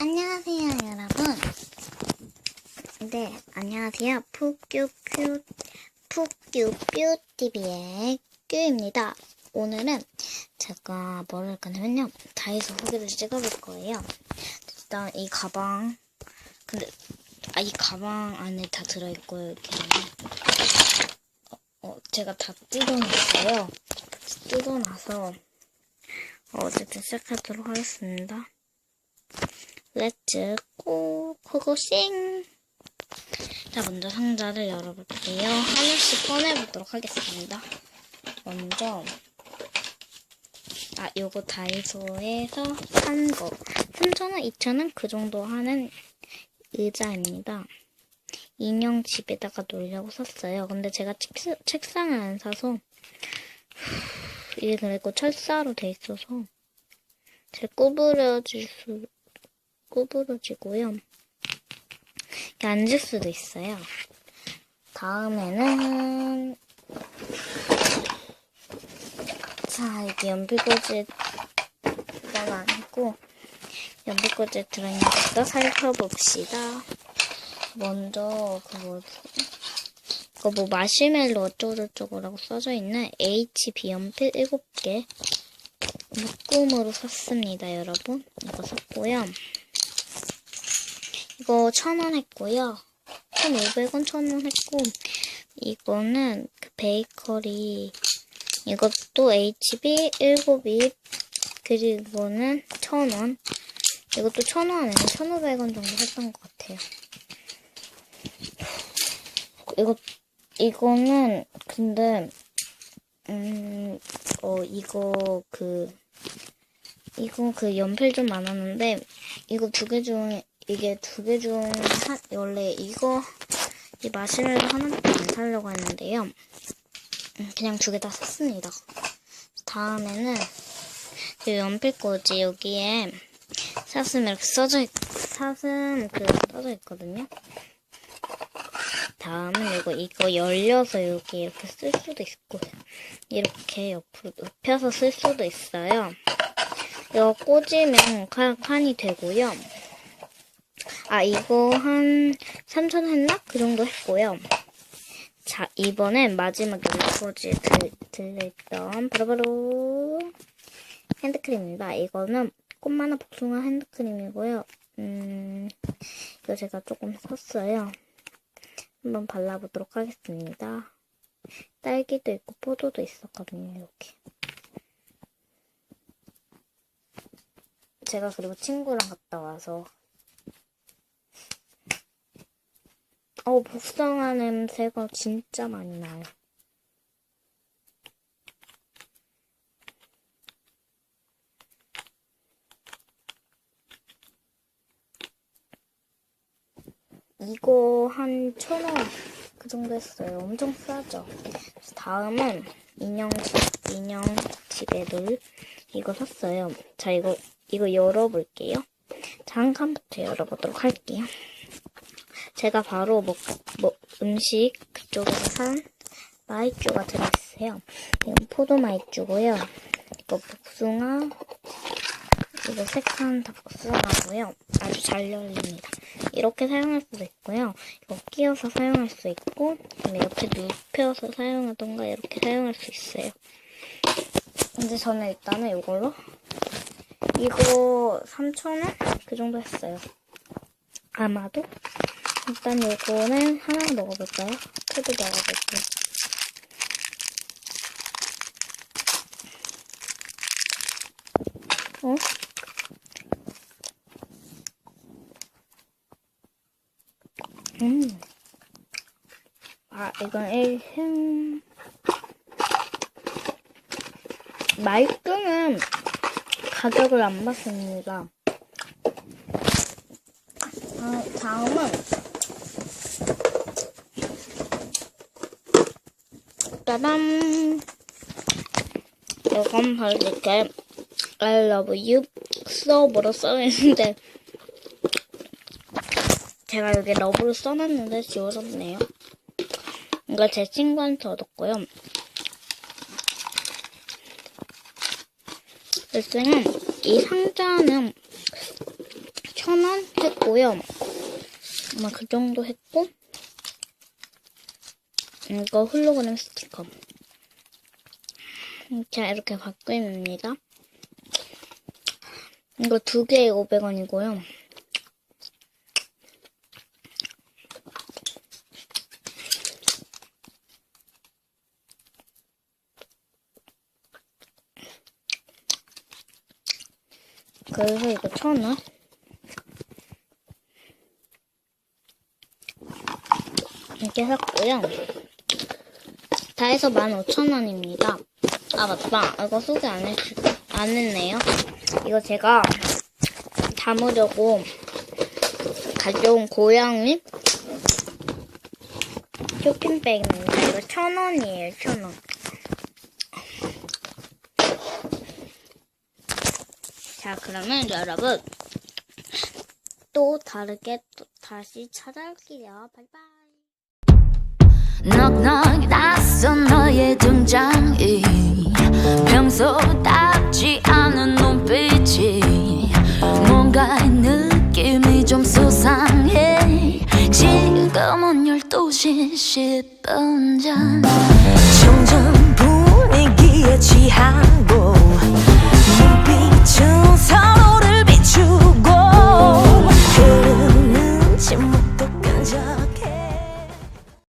안녕하세요, 여러분. 네, 안녕하세요. 푸큐퓨, 푸큐뷰TV의 큐입니다. 오늘은 제가 뭘할 거냐면요. 다이소 후기를 찍어볼 거예요. 일단 이 가방, 근데, 아, 이 가방 안에 다 들어있고요, 이렇게. 어, 어, 제가 다 뜯어놨어요. 뜯어놔서, 어, 어쨌든 시작하도록 하겠습니다. 렛츠 고 고고싱 자 먼저 상자를 열어볼게요. 하나씩 꺼내보도록 하겠습니다. 먼저 아 요거 다이소에서 산거. 3,000원 2,000원? 그 정도 하는 의자입니다. 인형 집에다가 놓으려고 샀어요. 근데 제가 책, 책상을 안 사서 이게 그리고 철사로 돼 있어서 잘 구부러질 수 구부러지고요. 이렇게 앉을 수도 있어요. 다음에는 자 여기 연필꽂이 건 아니고 연필꽂이 들어있는 것도 살펴봅시다. 먼저 그 뭐지? 이거 뭐 마시멜로 어쩌고저쩌고라고 써져 있는 HB 연필 7개 묶음으로 샀습니다, 여러분. 이거 샀고요. 이거 천 원 했고요. 1,500원, 1,000원 했고, 이거는 그 베이커리, 이것도 HB 7입, 그리고는 1,000원. 이것도 1,000원에 1,500원 정도 했던 것 같아요. 이거, 이거는, 근데, 음, 어, 이거, 그, 이거 그 연필 좀 많았는데, 이거 두 개 중, 이게 두 개 중, 한, 원래 이거, 이 마시멜로 하나밖에 안 사려고 했는데요. 음, 그냥 두 개 다 샀습니다. 다음에는, 그 연필꽂이 여기에, 사슴 이렇게 써져 있, 사슴 그 써져 있거든요. 다음은 이거, 이거 열려서 여기 이렇게 쓸 수도 있고, 이렇게 옆으로 눕혀서 쓸 수도 있어요. 이거 꽂으면 칸, 칸이 되고요. 아, 이거 한 3천 했나? 그 정도 했고요. 자, 이번엔 마지막 들, 들려있던 바로바로 핸드크림입니다. 이거는 꽃만화 복숭아 핸드크림이고요. 음, 이거 제가 조금 샀어요. 한번 발라보도록 하겠습니다. 딸기도 있고 포도도 있었거든요, 여기. 제가 그리고 친구랑 갔다 와서 어 복숭아 냄새가 진짜 많이 나요. 이거 한 천 원 그 정도 했어요. 엄청 싸죠. 다음은 인형 집, 인형 집에 놀 이거 샀어요. 자, 이거, 이거 열어볼게요. 칸부터 열어보도록 할게요. 제가 바로 먹, 뭐, 음식 그쪽에서 산 마이쮸가 들어있어요. 이건 포도 마이쮸고요. 이거 복숭아, 이거 다 복숭아고요. 아주 잘 열립니다. 이렇게 사용할 수도 있고요. 이거 끼워서 사용할 수 있고, 옆에 눕혀서 사용하던가 이렇게 사용할 수 있어요. 근데 저는 일단은 이걸로 이거 3,000원? 그 정도 했어요. 아마도. 일단 요거는 하나 먹어볼까요? 크도 먹어볼게요. 어? 음. 아, 이건 1흠. 마이크는 가격을 안 봤습니다. 아, 다음은 짜잔 이건 바로 이렇게 I love you 수업으로 써있는데 제가 여기 러브를 써놨는데 지워졌네요. 이거 제 친구한테 얻었고요. 일단은 이 상자는 천 원 했고요. 아마 그 정도 했고 이거 홀로그램 스티커. 자 이렇게 바뀝니다. 이거 두 개에 500원이고요. 그래서 이거 천 원. 이렇게 샀고요. 다 해서 15,000원입니다. 아, 맞다. 이거 소개 안, 했, 안 했네요. 이거 제가 담으려고 가져온 고양이 쇼핑백입니다. 이거 1,000원이에요, 1,000원. 자, 그러면 여러분, 또 다르게 또 다시 찾아올게요. 바이바이. 넉넉 낯선 너의 등장이 평소답